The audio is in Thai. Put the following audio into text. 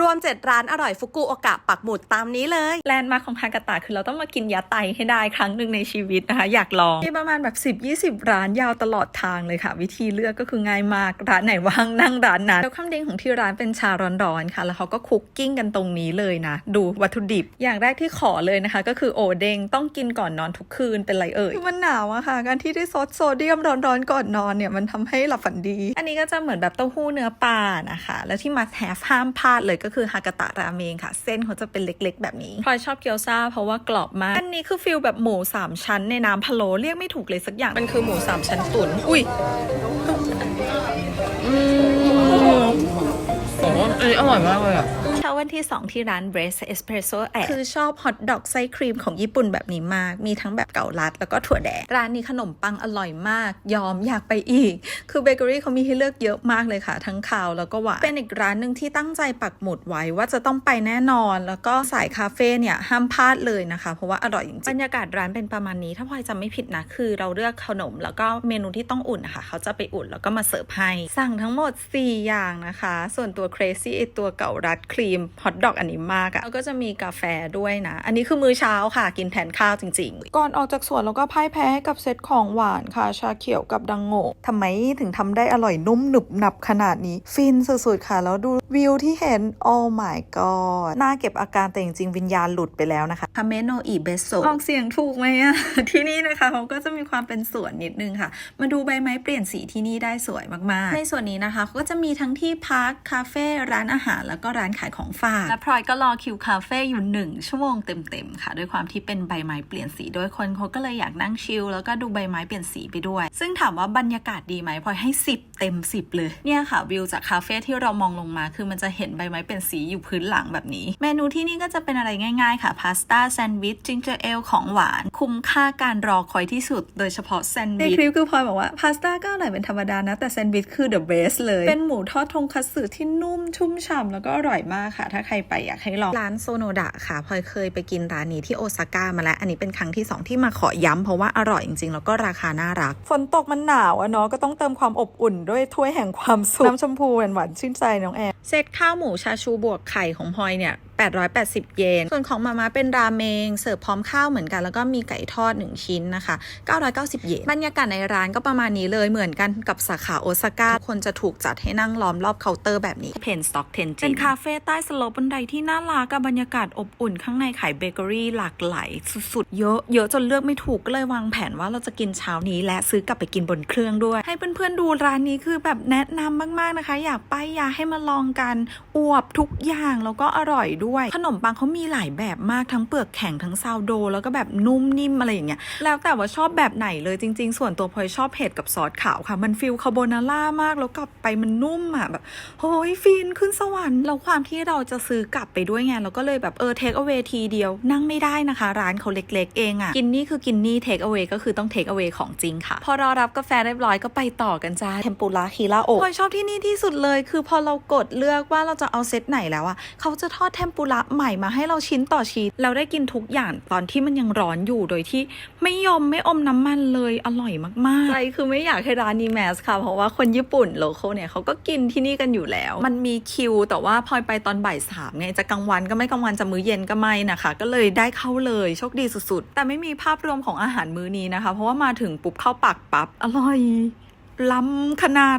รวม 7 ร้านอร่อยฟุกุโอกะปักหมุดตามนี้เลย แลนด์มาร์คของฮากาตะคือเราต้องมากินยาไตให้ได้ครั้งหนึ่งในชีวิตนะคะ อยากลอง มีประมาณแบบ 10-20 ร้านยาวตลอดทางเลยค่ะ วิธีเลือกก็คือง่ายมาก ร้านไหนว่างนั่งร้านนั้นแล้วคำเด้งของที่ร้านเป็นชาร้อนๆค่ะ แล้วเขาก็คุกกิ้งกันตรงนี้เลยนะ ดูวัตถุดิบ อย่างแรกที่ขอเลยนะคะ ก็คือโอเด้งต้องกินก่อนนอนทุกคืนเป็นไรเอ่ยคือมันหนาวอะค่ะ การที่ได้ซดโซเดียมร้อนๆก่อนนอนเนี่ยมันทำให้หลับฝันดี อันนี้ก็จะเหมือนแบบเต้าหู้เนื้อปลานะคะ แล้วที่มาแ a v e ห้ามพลาดเลยก็คือฮากาตะราเมงค่ะ เส้นเขาจะเป็นเล็กๆ แบบนี้พลอยชอบเกี๊ยวซ่าเพราะว่ากรอบมาก อันนี้คือฟิลแบบหมูสามชั้นในน้ำพะโล้เรียกไม่ถูกเลยสักอย่าง มันคือหมูสามชั้นตุ๋นอุ้ยอืมโอ้อันนี้อร่อยมากเลยอะเช้า วันที่ 2 ที่ร้าน Breast Espresso แอคือชอบฮอทดอกไส้ครีมของญี่ปุ่นแบบนี้มาก มีทั้งแบบเกาลัดแล้วก็ถั่วแดง ร้านนี้ขนมปังอร่อยมาก ยอมอยากไปอีก คือเบเกอรี่เขามีให้เลือกเยอะมากเลยค่ะ ทั้งคาวแล้วก็หวาน เป็นอีกร้านหนึ่งที่ตั้งใจปักหมุดไว้ว่าจะต้องไปแน่นอน แล้วก็สายคาเฟ่เนี่ยห้ามพลาดเลยนะคะ เพราะว่าอร่อยจริงๆบรรยากาศร้านเป็นประมาณนี้ถ้าพลอยจำไม่ผิดนะคือเราเลือกขนมแล้วก็เมนูที่ต้องอุ่นนะคะเขาจะไปอุ่นแล้วก็มาเสิร์ฟให้สั่งทั้งหมด 4 อย่างนะคะ ส่วนตัว crazy ไอตัวเก่ารัดครีมฮอทดอกอันนี้มากอะแล้วก็จะมีกาแฟด้วยนะ อันนี้คือมื้อเช้าค่ะ กินแทนข้าวจริง ๆ ก่อนออกจากสวนเราก็พ่ายแพ้ให้กับเซตของหวานค่ะ ชาเขียวกับดังโง่ทำไมถึงทำได้อร่อยนุ่มหนึบหนับขนาดนี้ ฟินสุดๆค่ะ แล้วดูวิวที่เห็น โอ้ my god น่าเก็บอาการแต่จริงๆวิญญาณหลุดไปแล้วนะคะคาเมโนอิเบโซออกเสียงถูกไหมอะที่นี่นะคะเขาก็จะมีความเป็นสวนนิดนึงค่ะ มาดูใบไม้เปลี่ยนสีที่นี่ได้สวยมากๆ ในส่วนนี้นะคะเขาก็จะมีทั้งที่พักคาเฟ่ร้านอาหารแล้วก็ร้านขายของฝาก และพลอยก็รอคิวคาเฟ่อยู่หนึ่งชั่วโมงเต็มๆค่ะ ด้วยความที่เป็นใบไม้เปลี่ยนสีด้วยคนเขาก็เลยอยากนั่งชิลแล้วก็ดูใบไม้เปลี่ยนสีไปด้วย ซึ่งถามว่าบรรยากาศดีไหมพลอยให้ 10 เต็ม 10 เลย เนี่ยค่ะวิวจากคาเฟ่ที่เรามองลงมา คือมันจะเห็นใบไม้เปลี่ยนสีอยู่พื้นหลังแบบนี้ เมนูที่นี่ก็จะเป็นอะไรง่าย ๆ ค่ะพาสต้าแซนด์วิชจิงเจอร์เอลของหวาน คุ้มค่าการรอคอยที่สุด โดยเฉพาะแซนด์วิชในคลิปคือพลอยบอกว่าพาสต้าก็อร่อยเป็นธรรมดานะแต่แซนด์วิชคือ the best เลยเป็นหมูทอดทงคัตสึที่นุ่มชุ่มฉ่ำแล้วก็อร่อยมากค่ะถ้าใครไปอยากให้ลองร้านโซโนดะค่ะพลอยเคยไปกินร้านนี้ที่โอซาก้ามาแล้ว อันนี้เป็นครั้งที่ 2 ที่มาขอย้ำเพราะว่าอร่อยจริงๆ แล้วก็ราคาน่ารัก ฝนตกมันหนาวอะเนาะก็ต้องเติมความอบอุ่นด้วยถ้วยแห่งความสุขน้ำชมพูหวานๆชื่นใจน้องแอมเซตข้าวหมูชาชูบวกไข่ของพลอยเนี่ย880 เยน ส่วนของมาม่าเป็นราเมง เสิร์ฟพร้อมข้าวเหมือนกัน แล้วก็มีไก่ทอด 1 ชิ้นนะคะ 990 เยน บรรยากาศในร้านก็ประมาณนี้เลย เหมือนกันกับสาขาโอซาก้า คนจะถูกจัดให้นั่งล้อมรอบเคาน์เตอร์แบบนี้ เพนสต็อกเทนจิเป็นคาเฟ่ใต้สโลปบันไดที่น่ารักกับบรรยากาศอบอุ่นข้างในขายเบเกอรี่หลากหลายสุดๆ เยอะ เยอะจนเลือกไม่ถูกก็เลยวางแผนว่าเราจะกินเช้านี้ และซื้อกลับไปกินบนเครื่องด้วย ให้เพื่อนๆดูร้านนี้คือแบบแนะนำมากๆนะคะ อยากไปอยากให้มาลองกันอวบทุกอย่างแล้วก็อร่อยด้วย ขนมปังเขามีหลายแบบมากทั้งเปลือกแข็งทั้งซาวโด แล้วก็แบบนุ่มนิ่มอะไรอย่างเงี้ยแล้วแต่ว่าชอบแบบไหนเลยจริง ๆ ส่วนตัวพลอยชอบเผ็ดกับซอสขาวค่ะ มันฟิลคาโบนาร่ามากแล้วกลับไปมันนุ่มอะแบบโอ้ยฟินขึ้นสวรรค์แล้วความที่เราจะซื้อกลับไปด้วยไงเราก็เลยแบบเออเทคเอา a y ทีเดียว นั่งไม่ได้นะคะ ร้านเขาเล็ก ๆ เองอะกินนี่คือกินนี่เทคเอา a y ก็คือต้องเทคเอา a y ของจริงค่ะ พอรอรับกาแฟเรียบร้อยก็ไปต่อกันจ้าเทมปุระฮิราโอะพลอยชอบที่นี่ที่สุดเลย คือพอเรากดเลือกว่าเราจะเอาเซตไหนแล้วอะเขาจะทอดเทมปุระใหม่มาให้เราชิ้นต่อชิ้นเราได้กินทุกอย่างตอนที่มันยังร้อนอยู่โดยที่ไม่ยอมไม่อมน้ำมันเลยอร่อยมากๆใจคือไม่อยากให้ร้านนี้แมสค่ะ เพราะว่าคนญี่ปุ่นโลโก้เนี่ยเขาก็กินที่นี่กันอยู่แล้ว มันมีคิว แต่ว่าพลอยไปตอนบ่ายสามไงจะกลางวันก็ไม่กลางวันจะมื้อเย็นก็ไม่นะคะ ก็เลยได้เข้าเลยโชคดีสุดๆ แต่ไม่มีภาพรวมของอาหารมื้อนี้นะคะ เพราะว่ามาถึงปุ๊บเข้าปากปั๊บอร่อยล้ำขนาด